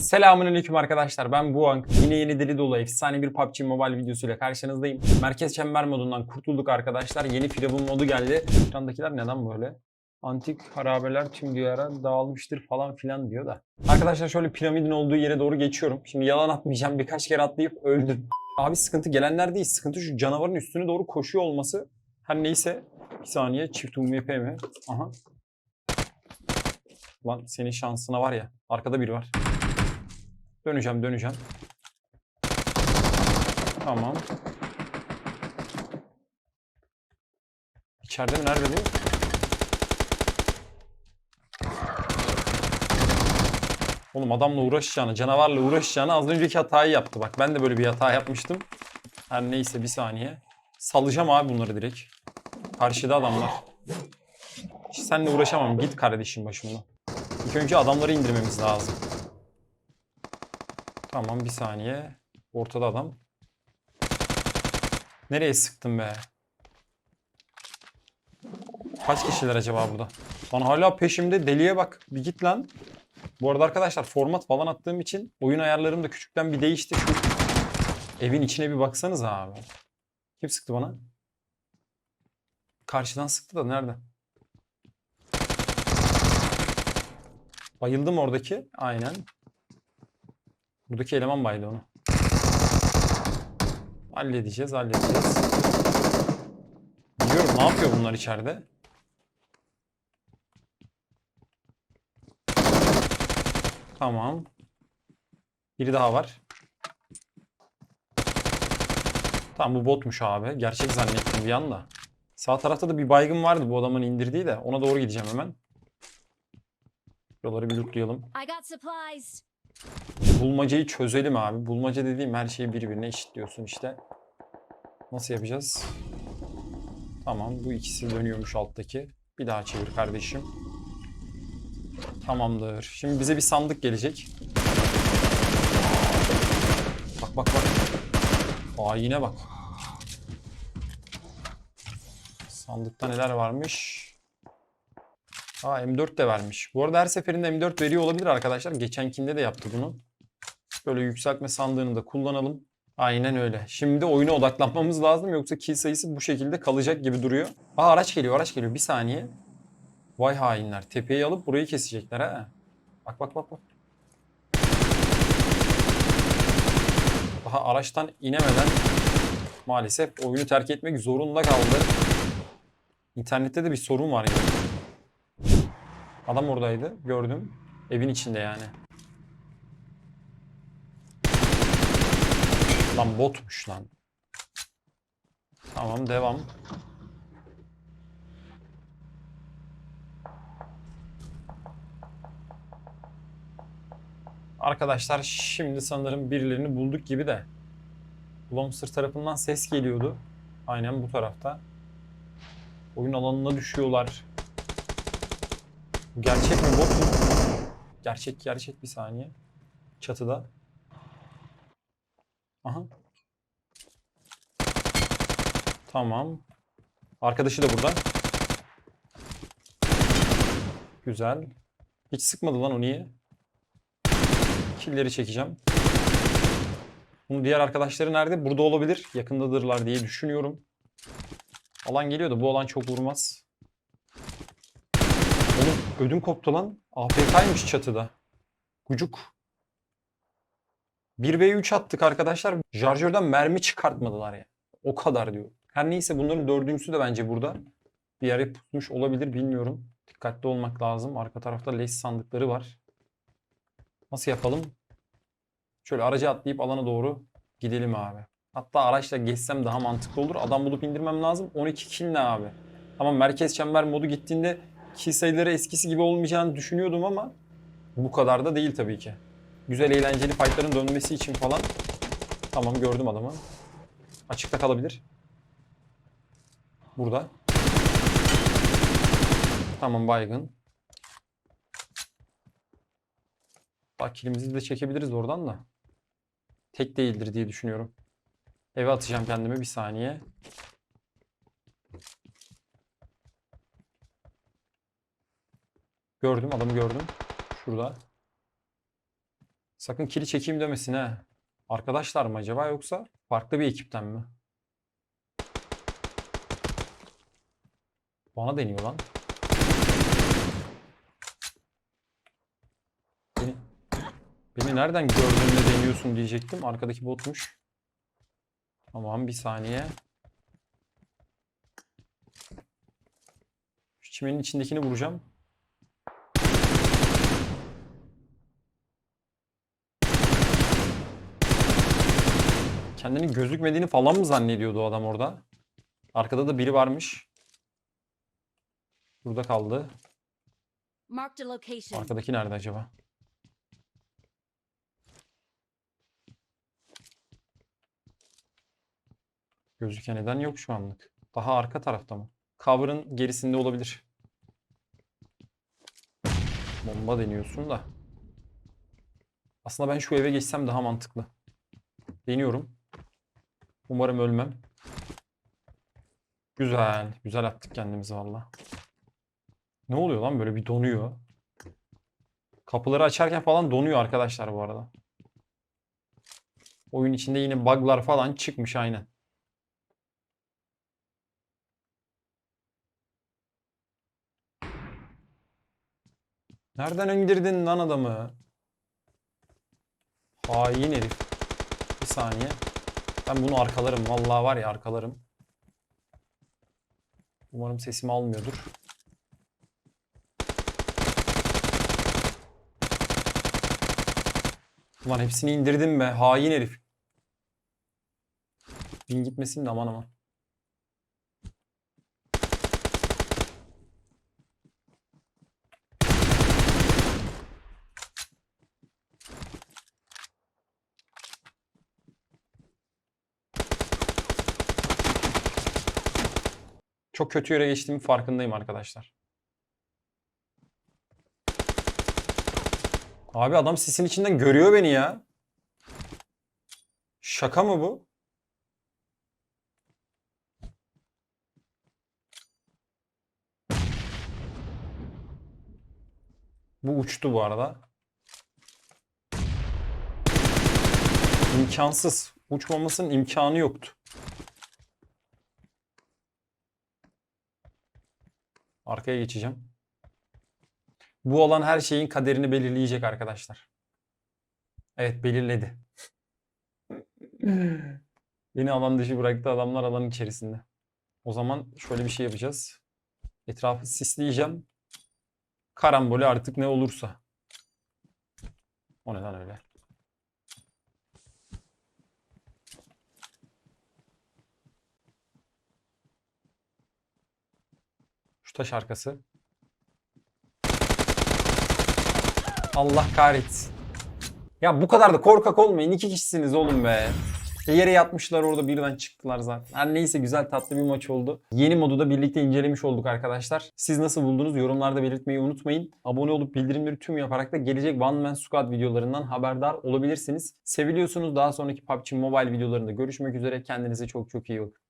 Selamünaleyküm arkadaşlar. Ben Buank. Yine yeni deli dolu efsane bir PUBG Mobile videosuyla karşınızdayım. Merkez çember modundan kurtulduk arkadaşlar. Yeni Firavun modu geldi. Ekrandakiler neden böyle? Antik harabeler tüm diyara dağılmıştır falan filan diyor da. Arkadaşlar şöyle piramidin olduğu yere doğru geçiyorum. Şimdi yalan atmayacağım. Birkaç kere atlayıp öldüm. Abi sıkıntı gelenler değil. Sıkıntı şu canavarın üstüne doğru koşuyor olması. Her neyse. Bir saniye. Çift UMP mi? Aha. Lan senin şansına var ya. Arkada biri var. Döneceğim döneceğim. Tamam. İçeride mi? Nerede bu? Oğlum adamla uğraşacağını, canavarla uğraşacağını az önceki hatayı yaptı. Bak ben de böyle bir hata yapmıştım. Her neyse bir saniye. Salacağım abi bunları direkt. Karşıda adamlar. Hiç seninle uğraşamam. Git kardeşim başımdan. İlk önce adamları indirmemiz lazım. Tamam bir saniye. Ortada adam. Nereye sıktın be? Kaç kişiler acaba burada? Lan hala peşimde deliye bak. Bir git lan. Bu arada arkadaşlar format falan attığım için oyun ayarlarım da küçükten bir değişti. Evin içine bir baksanız abi. Kim sıktı bana? Karşıdan sıktı da nerede? Bayıldım oradaki. Aynen. Buradaki eleman baydı onu. Halledeceğiz, halledeceğiz. Biliyorum ne yapıyor bunlar içeride. Tamam. Biri daha var. Tamam bu botmuş abi. Gerçek zannettim bir anda. Sağ tarafta da bir baygın vardı bu adamın indirdiği de. Ona doğru gideceğim hemen. Buraları bir lootlayalım. I got supplies. Bulmacayı çözelim abi. Bulmaca dediğim her şeyi birbirine eşitliyorsun işte. Nasıl yapacağız? Tamam bu ikisi dönüyormuş alttaki. Bir daha çevir kardeşim. Tamamdır. Şimdi bize bir sandık gelecek. Bak bak bak. Aa yine bak. Sandıkta neler varmış? Aa M4 de vermiş. Bu arada her seferinde M4 veriyor olabilir arkadaşlar. Geçenkinde de yaptı bunu. Böyle yükseltme sandığını da kullanalım. Aynen öyle. Şimdi oyuna odaklanmamız lazım yoksa kill sayısı bu şekilde kalacak gibi duruyor. Aa araç geliyor araç geliyor bir saniye. Vay hainler tepeyi alıp burayı kesecekler ha. Bak bak bak bak. Daha araçtan inemeden maalesef oyunu terk etmek zorunda kaldı. İnternette de bir sorun var yani. Adam oradaydı gördüm. Evin içinde yani. Lan botmuş lan. Tamam devam. Arkadaşlar şimdi sanırım birilerini bulduk gibi de. Blomster tarafından ses geliyordu. Aynen bu tarafta. Oyun alanına düşüyorlar. Gerçek mi bot mu? Gerçek gerçek bir saniye. Çatıda. Aha. Tamam. Arkadaşı da burada. Güzel. Hiç sıkmadı lan o niye? Killleri çekeceğim. Bunun diğer arkadaşları nerede? Burada olabilir. Yakındadırlar diye düşünüyorum. Alan geliyor da bu alan çok vurmaz. Oğlum ödüm koptu lan. AFK'ymış çatıda. Gucuk. 1v3 attık arkadaşlar. Jarjörden mermi çıkartmadılar ya. O kadar diyor. Her neyse bunların dördüncüsü de bence burada. Bir yere pusmuş olabilir bilmiyorum. Dikkatli olmak lazım. Arka tarafta les sandıkları var. Nasıl yapalım? Şöyle araca atlayıp alana doğru gidelim abi. Hatta araçla geçsem daha mantıklı olur. Adam bulup indirmem lazım. 12 kill ne abi? Ama merkez çember modu gittiğinde kill sayıları eskisi gibi olmayacağını düşünüyordum ama bu kadar da değil tabii ki. Güzel eğlenceli fightların dönmesi için falan. Tamam gördüm adamı. Açıkta kalabilir. Burada. Tamam baygın. Bak kilimizi de çekebiliriz oradan da. Tek değildir diye düşünüyorum. Eve atacağım kendimi bir saniye. Gördüm adamı gördüm. Şurada. Sakın kili çekeyim demesin ha. Arkadaşlar mı acaba yoksa farklı bir ekipten mi? Bana deniyor lan. Beni, beni nereden gördüğünde deniyorsun diyecektim. Arkadaki botmuş. Tamam bir saniye. Şu çimenin içindekini vuracağım. Kendini gözükmediğini falan mı zannediyordu o adam orada? Arkada da biri varmış. Burada kaldı. Arkadaki nerede acaba? Gözüken neden yok şu anlık. Daha arka tarafta mı? Cover'ın gerisinde olabilir. Bomba deniyorsun da. Aslında ben şu eve geçsem daha mantıklı. Deniyorum. Umarım ölmem. Güzel. Güzel attık kendimizi valla. Ne oluyor lan böyle bir donuyor. Kapıları açarken falan donuyor arkadaşlar bu arada. Oyun içinde yine bug'lar falan çıkmış aynen. Nereden indirdin lan adamı? Hain herif. Bir saniye. Ben bunu arkalarım. Vallahi var ya arkalarım. Umarım sesimi almıyordur. Ulan hepsini indirdim be. Hain herif. Bin gitmesin de aman aman. Çok kötü yere geçtiğimin farkındayım arkadaşlar. Abi adam sisin içinden görüyor beni ya. Şaka mı bu? Bu uçtu bu arada. İmkansız. Uçmamasının imkanı yoktu. Arkaya geçeceğim. Bu olan her şeyin kaderini belirleyecek arkadaşlar. Evet belirledi. Beni alan dışı bıraktı adamlar alanın içerisinde. O zaman şöyle bir şey yapacağız. Etrafı sisleyeceğim. Karambole artık ne olursa. O neden öyle? Şu taş arkası. Allah kahretsin. Ya bu kadar da korkak olmayın. İki kişisiniz oğlum be. Yere yatmışlar orada birden çıktılar zaten. Her neyse güzel tatlı bir maç oldu. Yeni modu da birlikte incelemiş olduk arkadaşlar. Siz nasıl buldunuz? Yorumlarda belirtmeyi unutmayın. Abone olup bildirimleri tüm yaparak da gelecek One Man Squad videolarından haberdar olabilirsiniz. Seviliyorsunuz. Daha sonraki PUBG Mobile videolarında görüşmek üzere. Kendinize çok çok iyi bakın.